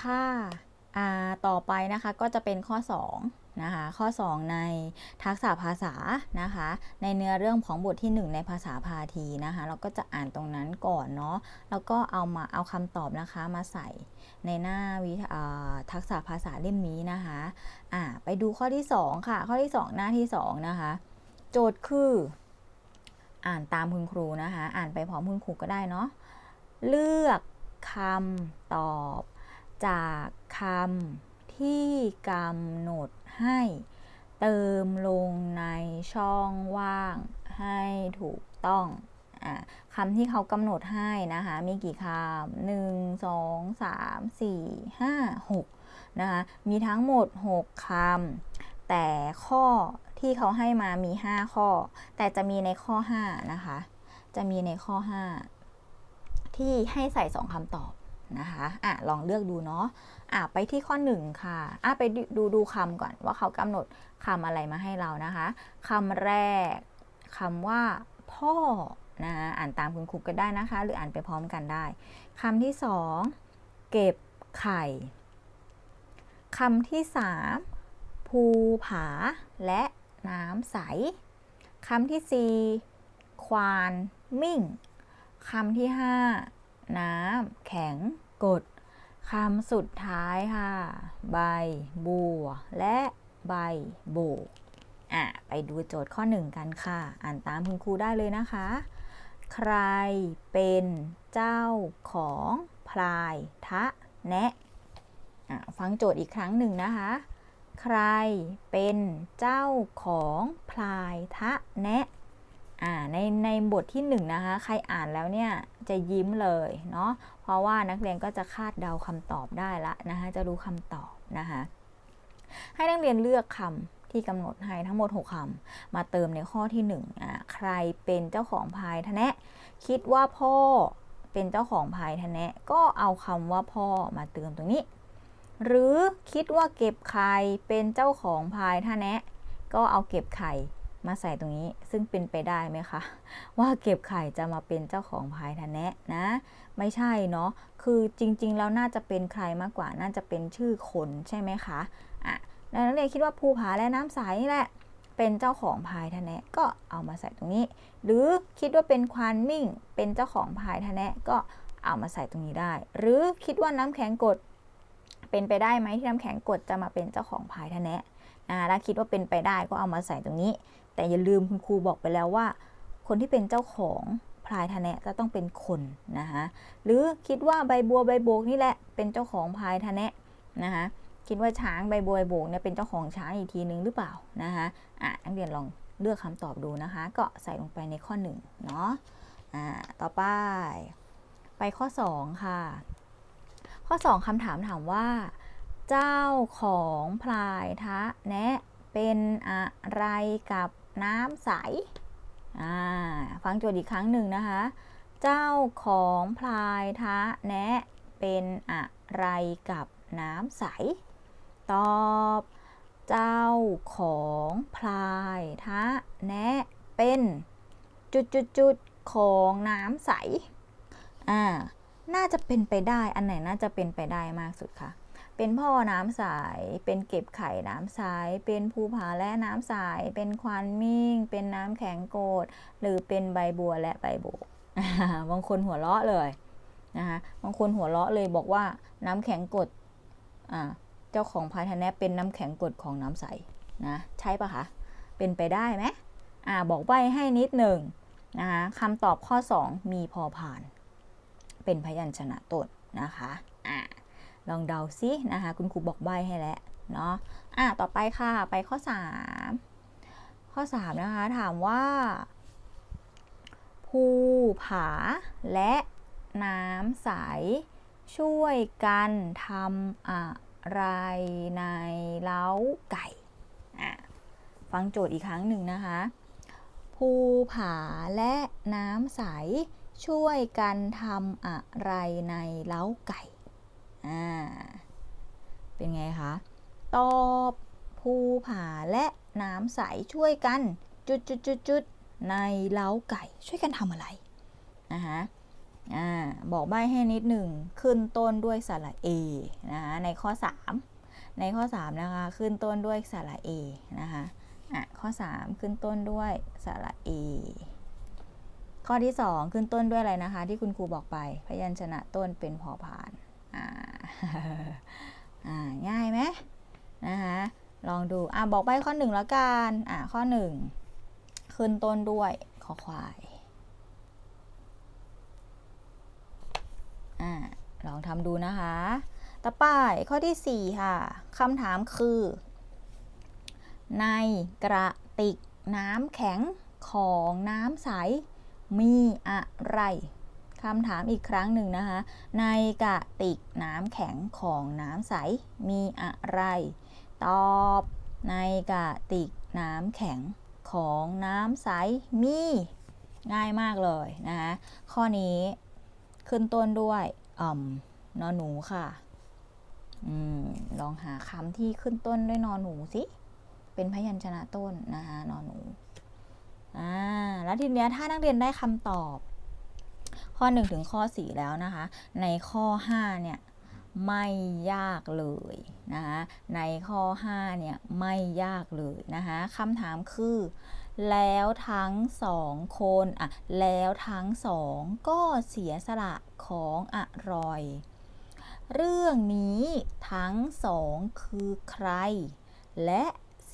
ค่ะอ่าต่อไปนะคะก็จะเป็นข้อ 2 นะคะ ข้อ 2 ในทักษะภาษานะคะ ในเนื้อเรื่องของบทที่ 1 ในภาษาพาทีนะคะ เราก็จะอ่านตรงนั้นก่อนเนาะแล้วก็เอามาเอาคำตอบนะคะมาใส่ในหน้าวิทักษะภาษาเล่มนี้นะคะอ่าไปดูข้อที่ 2 ค่ะ ข้อที่ 2 หน้าที่ 2 นะคะ โจทย์คือ อ่านตามคุณครูนะคะ อ่านไปพร้อมคุณครูก็ได้เนาะเลือกคำตอบ จากคำที่กำหนดให้ เติมลงในช่องว่างให้ถูกต้องอคำที่เขากำหนดให้นะคะ มีกี่คำหนึ่งสองสามสี่ห้าหกนะคะ มีทั้งหมด 6 คำ แต่ข้อที่เขาให้มามี 5 ข้อ แต่จะมีในข้อ 5 นะคะ จะมีในข้อ 5 ที่ให้ใส่ 2 คำตอบ นะคะอะลองเลือกดูเนาะอะไปที่ข้อ 1 ค่ะอะไปดูดูดูคำก่อนว่าเขากำหนดคำอะไรมาให้เรานะคะคำแรกคำว่า พ่อนะคะอ่านตามคุณครูก็ได้นะคะ หรืออ่านไปพร้อมกันได้คำที่สองเก็บไข่คำที่สามภูผา และน้ำใสคำที่สี่ควานมิ่งคำที่ห้า น้ำแข็ง กดคำสุดท้ายค่ะ ใบ บัว และใบโบกอะ ไปดูโจทย์ข้อหนึ่งกันค่ะ อ่านตามคุณครูได้เลยนะคะ ใครเป็นเจ้าของพลายทะแนะอะฟังโจทย์อีกครั้งหนึ่งนะคะ ใครเป็นเจ้าของพลายทะแนะ อ่าในในบทที่1นนะคะใครอ่านแล้วเนี่ยจะยิ้มเลยเนาะเพราะว่านักเรียนก็จะคาดเดาคำตอบได้ละนะคะจะรู้คำตอบนะคะให้นักเรียนเลือกคำที่กำหนดให้ทั้งหมด 6คำมาเติมในข้อที่1อ่าใครเป็นเจ้าของพายทะแนะ คิดว่าพ่อเป็นเจ้าของพายทะแนะก็เอาคำว่าพ่อมาเติมตรงนี้ หรือคิดว่าเก็บไข่เป็นเจ้าของพายทะแนะ ก็เอาเก็บไข่ มาใส่ตรงนี้ซึ่งเป็นไปได้ไหมคะ ว่าเก็บไข่จะมาเป็นเจ้าของพายทะแนะนะ ไม่ใช่เนาะคือจริงๆแล้วน่าจะเป็นใครมากกว่าน่าจะเป็นชื่อคนใช่ไหมคะอะนักเรียนคิดว่าภูผาและน้ำใสนี่แหละ เป็นเจ้าของพายทะแนะก็เอามาใส่ตรงนี้ หรือคิดว่าเป็นควานมิ่ง เป็นเจ้าของพายทะแนะก็เอามาใส่ตรงนี้ได้ หรือคิดว่าน้ำแข็งกดเป็นไปได้ไหมที่น้ำแข็งกดจะมาเป็นเจ้าของพายทะแนะอ่าถ้าคิดว่าเป็นไปได้ก็เอามาใส่ตรงนี้ แต่อย่าลืมคุณครูบอกไปแล้วว่า คนที่เป็นเจ้าของพลายทะแนะจะต้องเป็นคนนะคะหรือคิดว่าใบบัวใบโบกนี่แหละเป็นเจ้าของพลายทะแนะนะคะคิดว่าช้างใบบัวใบโบกเนี่ยเป็นเจ้าของช้างอีกทีนึงหรือเปล่านะคะอะนักเรียนลองเลือกคำตอบดูนะคะ ก็ใส่ลงไปในข้อ1เนาะอ่าต่อไป ไปข้อ 2 ค่ะ ข้อ 2คำถามถามว่า เจ้าของพลายทะแนะเป็นอะไรกับ น้ำใส ฟังโจทย์อีกครั้งหนึ่งนะคะ เจ้าของพลายทะแนะเป็นอะไรกับน้ำใส ตอบ เจ้าของพลายทะแนะเป็นจุดจุดจุดๆของน้ำใส อ่า น่าจะเป็นไปได้ อันไหนน่าจะเป็นไปได้มากสุดคะ เป็นพ่อน้ำใสเป็นเก็บไข่น้ำใสเป็นภูผาและน้ำใสเป็นควานมิ่ง เป็นน้ำแข็งโกดหรือเป็นใบบัวและใบโบกบางคนหัวเราะเลยนะคะบางคนหัวเราะเลยบอกว่าน้ำแข็งกดเจ้าของพายทแนะเป็นน้ำแข็งกดของน้ำใสนะใช่ปะคะ เป็นไปได้ไหมอ่าบอกใบให้นิดหนึ่งนะคะคำตอบข้อ 2 มีพอผ่าน เป็นพยัญชนะต้นนะคะ ลองเดาซินะคะ คุณครูบอกใบให้แล้วเนาะอะต่อไปค่ะไปข้อ 3 ข้อ 3 นะคะ ถามว่า ภูผาและน้ำใส ช่วยกันทำอะไรในเล้าไก่อะฟังโจทย์อีกครั้งหนึ่งนะคะ ภูผาและน้ำใสช่วยกันทำอะไรในเล้าไก่ อ่า เป็นไงคะ ตอบภูผาและน้ำใสช่วยกัน จุดจุดจุดจุดๆในเล้าไก่ช่วยกันทำอะไรนะคะอ่าบอกใบ้ให้นิดหนึ่งขึ้นต้นด้วยสระเอนะคะในข้อ 3 ในข้อ 3 นะคะ ขึ้นต้นด้วยสระเอนะคะอะข้อ 3 ขึ้นต้นด้วยสระเอข้อที่ 2 ขึ้นต้นด้วยอะไรนะคะ ที่คุณครูบอกไป พยัญชนะต้นเป็นพอพานอ่า ง่ายไหมนะคะลองดูอะบอกใบ้ข้อหนึ่งแล้วกันอะข้อหนึ่งขึ้นต้นด้วยคอควายอ่าลองทำดูนะคะ ต่อไปข้อที่ 4 ค่ะคำถามคือ ในกระติกน้ำแข็งของน้ำใส มีอะไร คำถามอีกครั้งหนึ่งนะคะ ในกระติกน้ำแข็งของน้ำใสมีอะไร ตอบ ในกระติกน้ำแข็งของน้ำใสมี ง่ายมากเลยนะคะข้อนี้ขึ้นต้นด้วยอ่มนอนหนูค่ะอืมลองหาคำที่ขึ้นต้นด้วยนอนหนูสิ เป็นพยัญชนะต้นนะคะนอนหนูอ่าแล้วทีเนี้ยถ้านักเรียนได้คำตอบ ข้อ 1 ถึงข้อ 4 แล้วนะคะ ในข้อ 5 เนี่ยไม่ยากเลยนะคะในข้อ 5 เนี่ยไม่ยากเลยนะคะคำถามคือ แล้วทั้งสองคนอะแล้วทั้งสองก็เสียสละของอร่อย เรื่องนี้ทั้งสองคือใคร และ